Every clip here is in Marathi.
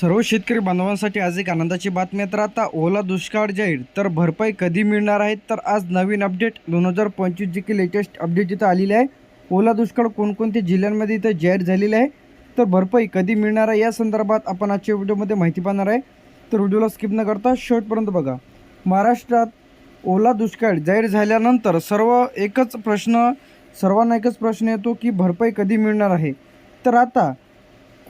सर्व शेतकरी बांधवांसाठी आज एक आनंदाची बातमी आहे. तर आता ओला दुष्काळ जाहीर तर भरपाई कधी मिळणार आहे? तर आज नवीन अपडेट दोन हजार पंचवीस जी की लेटेस्ट अपडेट इथं आलेली आहे ओला दुष्काळ कोणकोणत्या जिल्ह्यांमध्ये इथं जाहीर झालेले आहे तर भरपाई कधी मिळणार आहे? या संदर्भात आपण आजच्या व्हिडिओमध्ये माहिती पाहणार आहे. तर व्हिडिओला स्किप न करता शेवटपर्यंत बघा. महाराष्ट्रात ओला दुष्काळ जाहीर झाल्यानंतर सर्व एकच प्रश्न सर्वांना एकच प्रश्न येतो की भरपाई कधी मिळणार आहे? तर आता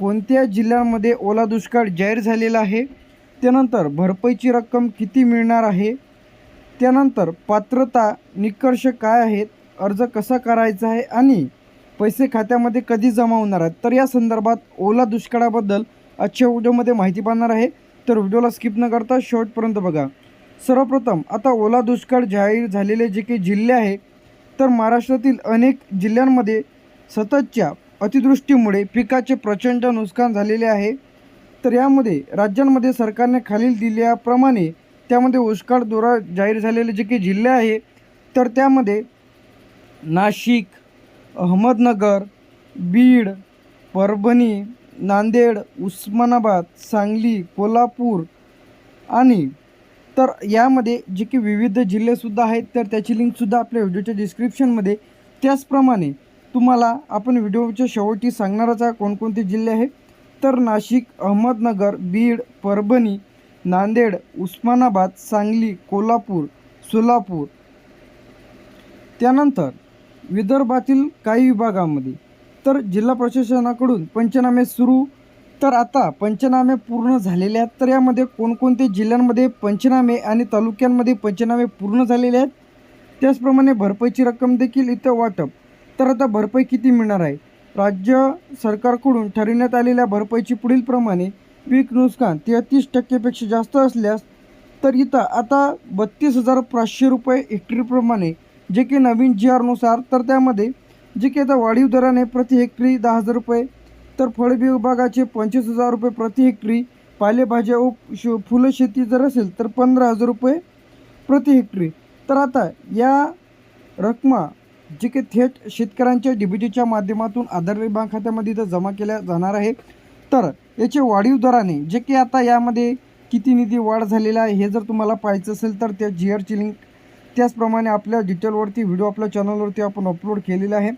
कोणत्या जिल्ह्यांमध्ये ओला दुष्काळ जाहीर झालेला आहे? त्यानंतर भरपाईची रक्कम किती मिळणार आहे? त्यानंतर पात्रता निकर्ष काय आहेत? अर्ज कसा करायचा आहे? आणि पैसे खात्यामध्ये कधी जमा होणार आहेत? तर या संदर्भात ओला दुष्काळाबद्दल आजच्या व्हिडिओमध्ये माहिती पाहणार आहे. तर व्हिडिओला स्किप न करता शेवटपर्यंत बघा. सर्वप्रथम आता ओला दुष्काळ जाहीर झालेले जे काही जिल्हे आहे तर महाराष्ट्रातील अनेक जिल्ह्यांमध्ये सततच्या अतिवृष्टीमुळे पिकाचे प्रचंड नुकसान झालेले आहे. तर यामध्ये राज्यांमध्ये सरकारने खालील दिल्याप्रमाणे त्यामध्ये उष्काळ दोरा जाहीर झालेले जे काही जिल्हे आहे तर त्यामध्ये नाशिक अहमदनगर बीड परभणी नांदेड उस्मानाबाद सांगली कोल्हापूर आणि तर यामध्ये जे की विविध जिल्हेसुद्धा आहेत तर त्याची लिंकसुद्धा आपल्या व्हिडिओच्या डिस्क्रिप्शनमध्ये त्याचप्रमाणे तुम्हाला आपण व्हिडिओच्या शेवटी सांगणारच आहे कोणकोणते जिल्हे आहेत? तर नाशिक अहमदनगर बीड परभणी नांदेड उस्मानाबाद सांगली कोल्हापूर सोलापूर. त्यानंतर विदर्भातील काही विभागामध्ये तर जिल्हा प्रशासनाकडून पंचनामे सुरू. तर आता पंचनामे पूर्ण झालेले आहेत. तर यामध्ये कोणकोणते जिल्ह्यांमध्ये पंचनामे आणि तालुक्यांमध्ये पंचनामे पूर्ण झालेले आहेत? त्याचप्रमाणे भरपाईची रक्कम देखील इथं वाटप. आता भरपाई किती मिळणार आहे? राज्य सरकारकडून ठरविण्यात आलेल्या भरपाईची पुढील प्रमाणे पीक नुकसान तेहतीस टक्केपेक्षा जास्त असल्यास तर इथं आता बत्तीस हजार पाचशे रुपये हेक्टरीप्रमाणे जे की नवीन जी आरनुसार तर त्यामध्ये जे की आता वाढीव दराने प्रति हेक्टरी दहा हजार रुपये तर फळ विभागाचे पंचवीस हजार रुपये प्रति हेक्टरी पालेभाज्या व श फुलं शेती जर असेल तर पंधरा हजार रुपये प्रति हेक्टरी. तर आता या रकमा जे की थेट शेतकऱ्यांच्या डीबीटीच्या माध्यमातून आधार विभाग खात्यामध्ये इथं जमा केल्या जाणार आहे. तर याचे वाढीव दराने जे की आता यामध्ये किती निधी वाढ झालेला आहे हे जर तुम्हाला पाहायचं असेल तर त्या जी आरची लिंक त्याचप्रमाणे आपल्या डिटेलवरती व्हिडिओ आपल्या चॅनलवरती आपण अपलोड केलेला आहे.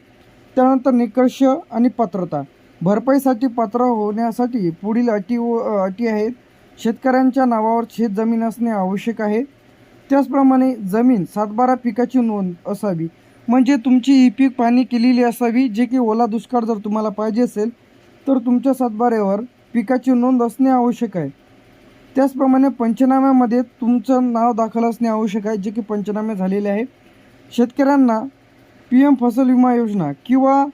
त्यानंतर निकष आणि पात्रता. भरपाईसाठी पात्र होण्यासाठी पुढील अटी व अटी आहेत. शेतकऱ्यांच्या नावावर शेत जमीन असणे आवश्यक आहे. त्याचप्रमाणे जमीन सातबारा पिकाची नोंद असावी. म्हणजे तुमची ई पीक पाणी केलेली असावी जे की ओला दुष्काळ जर तुम्हाला पाहिजे असेल तर तुमच्या सातबाऱ्यावर पिकाची नोंद असणे आवश्यक आहे. त्याचप्रमाणे पंचनाम्यामध्ये तुमचं नाव दाखल असणे आवश्यक आहे जे की पंचनामे झालेले आहे. शेतकऱ्यांना पी एम फसल विमा योजना किंवा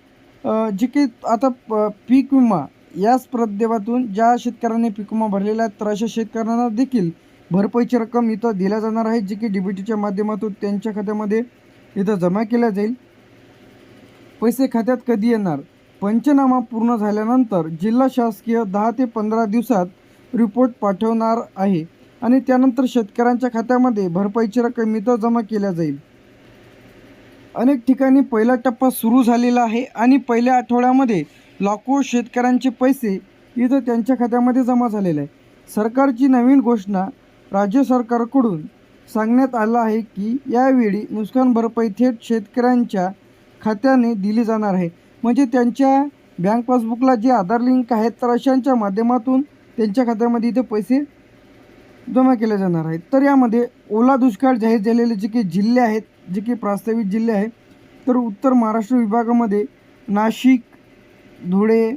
जे की आता प- पीक विमा याच प्रदेवातून ज्या शेतकऱ्यांनी पीक विमा भरलेला आहे तर अशा शेतकऱ्यांना देखील भरपाईची रक्कम इथं दिल्या जाणार आहे जी की डी बी टीच्या माध्यमातून त्यांच्या खात्यामध्ये इथं जमा केल्या जाईल. पैसे खात्यात कधी येणार? पंचनामा पूर्ण झाल्यानंतर जिल्हा शासकीय दहा ते पंधरा दिवसात रिपोर्ट पाठवणार आहे आणि त्यानंतर शेतकऱ्यांच्या खात्यामध्ये भरपाईची रक्कम इथं जमा केल्या जाईल. अनेक ठिकाणी पहिला टप्पा सुरू झालेला आहे आणि पहिल्या आठवड्यामध्ये लाखो शेतकऱ्यांचे पैसे इथं त्यांच्या खात्यामध्ये जमा झालेले आहे. सरकारची नवीन घोषणा राज्य सरकारकडून सांगण्यात आलं आहे की यावेळी नुकसान भरपाई थेट शेतकऱ्यांच्या खात्याने दिली जाणार आहे. म्हणजे त्यांच्या बँक पासबुकला जे आधार लिंक आहेत तर अशांच्या माध्यमातून त्यांच्या खात्यामध्ये इथे पैसे जमा केले जाणार आहेत. तर यामध्ये ओला दुष्काळ जाहीर झालेले जे काही जिल्हे आहेत जे काही प्रास्ताविक जिल्हे आहेत तर उत्तर महाराष्ट्र विभागामध्ये नाशिक धुळे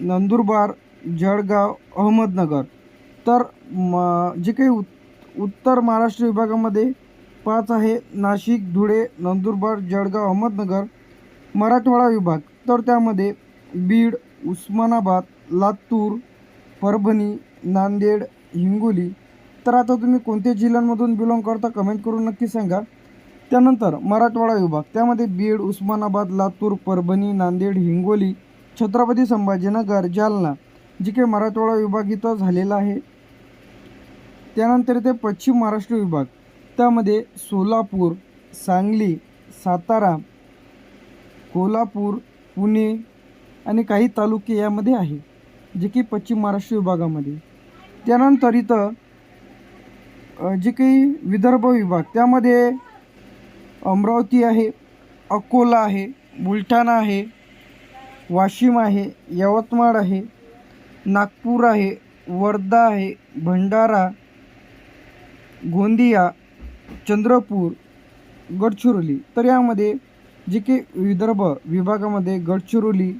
नंदुरबार जळगाव अहमदनगर. तर म जे काही उत उत्तर महाराष्ट्र विभागामध्ये पाच आहे. नाशिक धुळे नंदुरबार जळगाव अहमदनगर मराठवाडा विभाग. तर त्यामध्ये बीड उस्मानाबाद लातूर परभणी नांदेड हिंगोली. तर आता तुम्ही कोणत्या जिल्ह्यांमधून बिलॉंग करता कमेंट करून नक्की सांगा. त्यानंतर मराठवाडा विभाग. त्यामध्ये बीड उस्मानाबाद लातूर परभणी नांदेड हिंगोली छत्रपती संभाजीनगर जालना जी काही मराठवाडा विभाग इथं झालेला आहे. त्यानंतर इथे पश्चिम महाराष्ट्र विभाग. त्यामध्ये सोलापूर सांगली सातारा कोल्हापूर पुणे आणि काही तालुके यामध्ये आहे जे की पश्चिम महाराष्ट्र विभागामध्ये. त्यानंतर इथं जे काही विदर्भ विभाग त्यामध्ये अमरावती आहे अकोला आहे बुलढाणा आहे वाशिम आहे यवतमाळ आहे नागपूर आहे वर्धा आहे भंडारा गोंदिया चंद्रपूर गडचिरोली. तर यामध्ये जे की विदर्भ विभागामध्ये गडचिरोली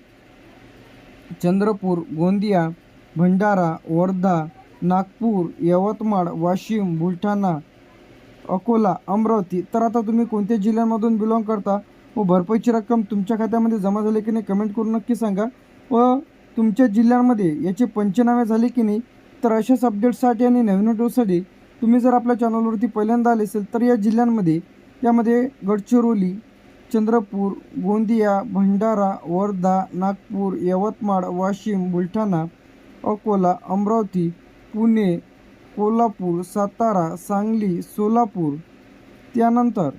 चंद्रपूर गोंदिया भंडारा वर्धा नागपूर यवतमाळ वाशिम बुलढाणा अकोला अमरावती. तर आता तुम्ही कोणत्या जिल्ह्यांमधून बिलॉंग करता? व भरपाईची रक्कम तुमच्या खात्यामध्ये जमा झाली की नाही कमेंट करून नक्की सांगा. व तुमच्या जिल्ह्यांमध्ये याचे पंचनामे झाले की नाही? तर अशाच अपडेट्ससाठी आणि नवीन व्हिडिओसाठी तुम्ही जर आपल्या चॅनलवरती पहिल्यांदा आले असेल तर या जिल्ह्यांमध्ये यामध्ये गडचिरोली चंद्रपूर गोंदिया भंडारा वर्धा नागपूर यवतमाळ वाशिम बुलढाणा अकोला अमरावती पुणे कोल्हापूर सातारा सांगली सोलापूर. त्यानंतर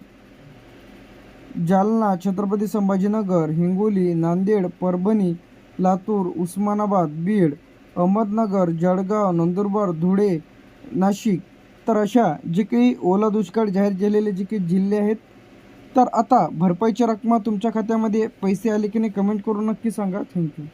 जालना छत्रपती संभाजीनगर हिंगोली नांदेड परभणी लातूर उस्मानाबाद बीड अहमदनगर जळगाव नंदुरबार धुळे नाशिक तर अशा जे काही ओला दुष्काळ जाहीर झालेले जे काही जिल्हे आहेत तर आता भरपाईच्या रकमा तुमच्या खात्यामध्ये पैसे आले की नाही कमेंट करून नक्की सांगा. थँक्यू